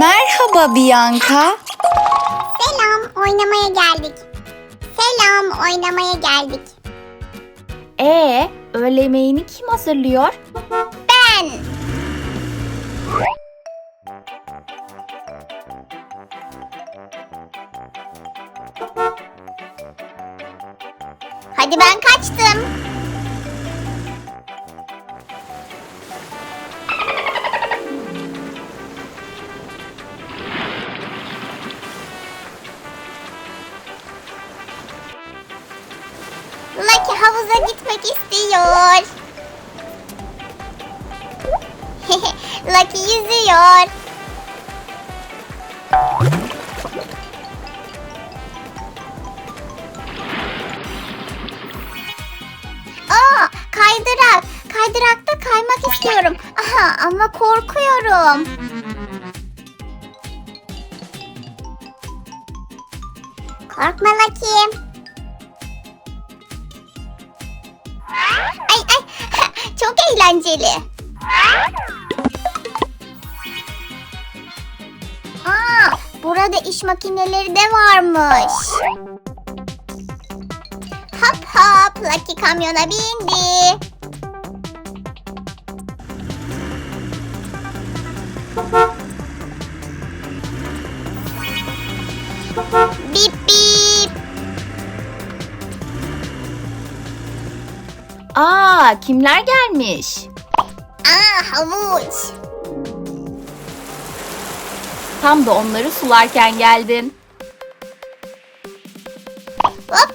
Merhaba Bianca. Selam, oynamaya geldik. Selam, oynamaya geldik. Ee, öğle yemeğini kim hazırlıyor? Ben. Hadi ben kaçtım. Havuza gitmek istiyor. Lucky yüzüyor. Aa, kaydırak. Kaydırakta kaymak istiyorum. Aha, ama korkuyorum. Korkma Lucky. Ay ay çok eğlenceli. Aa, burada iş makineleri de varmış. Hop hop Lucky kamyona bindi. Aa, kimler gelmiş? Aa havuç. Tam da onları sularken geldin. Hop.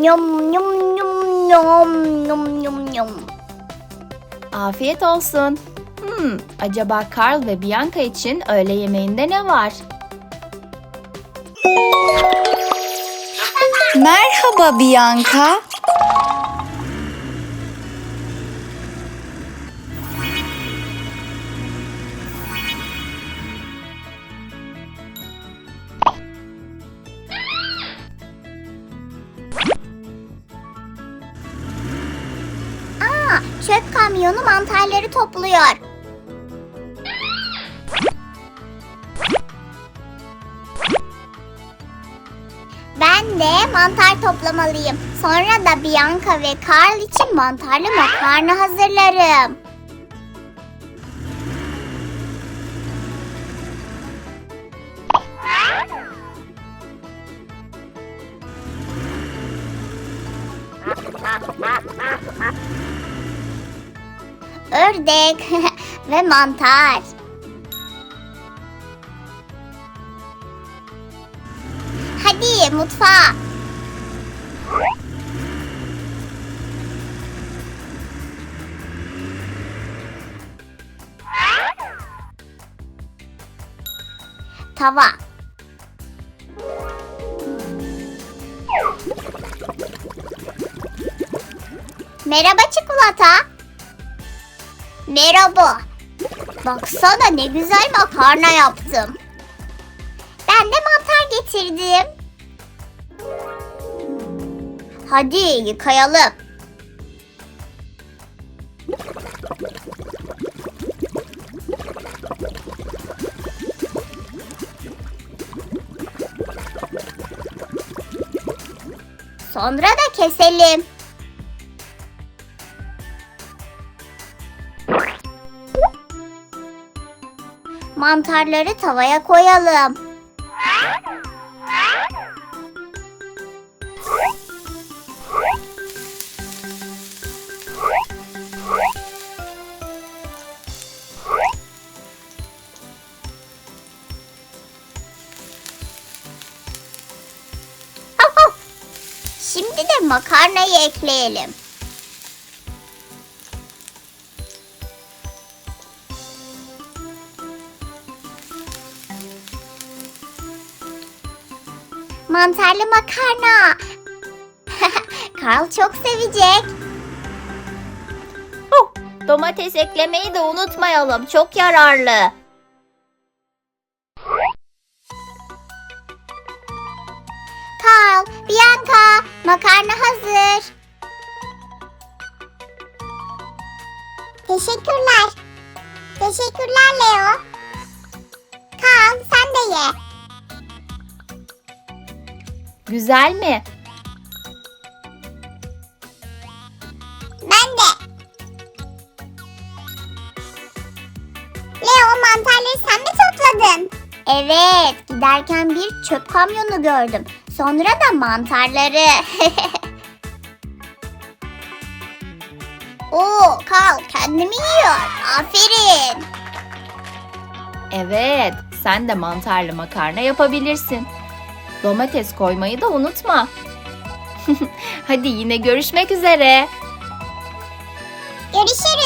Nyum nyum nyum nyum nyum nyum nyum. Afiyet olsun. Hmm, acaba Carl ve Bianca için öğle yemeğinde ne var? Merhaba Bianca. Kamyonu mantarları topluyor. Ben de mantar toplamalıyım. Sonra da Bianca ve Carl için mantarlı makarna hazırlarım. Ördek ve mantar. Hadi mutfağa. Tava. Merhaba çikolata. Merhaba. Baksana ne güzel makarna yaptım. Ben de mantar getirdim. Hadi yıkayalım. Sonra da keselim. Mantarları tavaya koyalım. Şimdi de makarnayı ekleyelim. Mantarlı makarna. Karl çok sevecek. Oh, domates eklemeyi de unutmayalım. Çok yararlı. Karl, Bianca, makarna hazır. Teşekkürler. Teşekkürler Leo. Güzel mi? Ben de. Leo mantarları sen mi topladın? Evet, giderken bir çöp kamyonu gördüm. Sonra da mantarları. Oo, Kal kendimi yiyor. Aferin. Evet, sen de mantarlı makarna yapabilirsin. Domates koymayı da unutma. Hadi yine görüşmek üzere. Görüşürüz.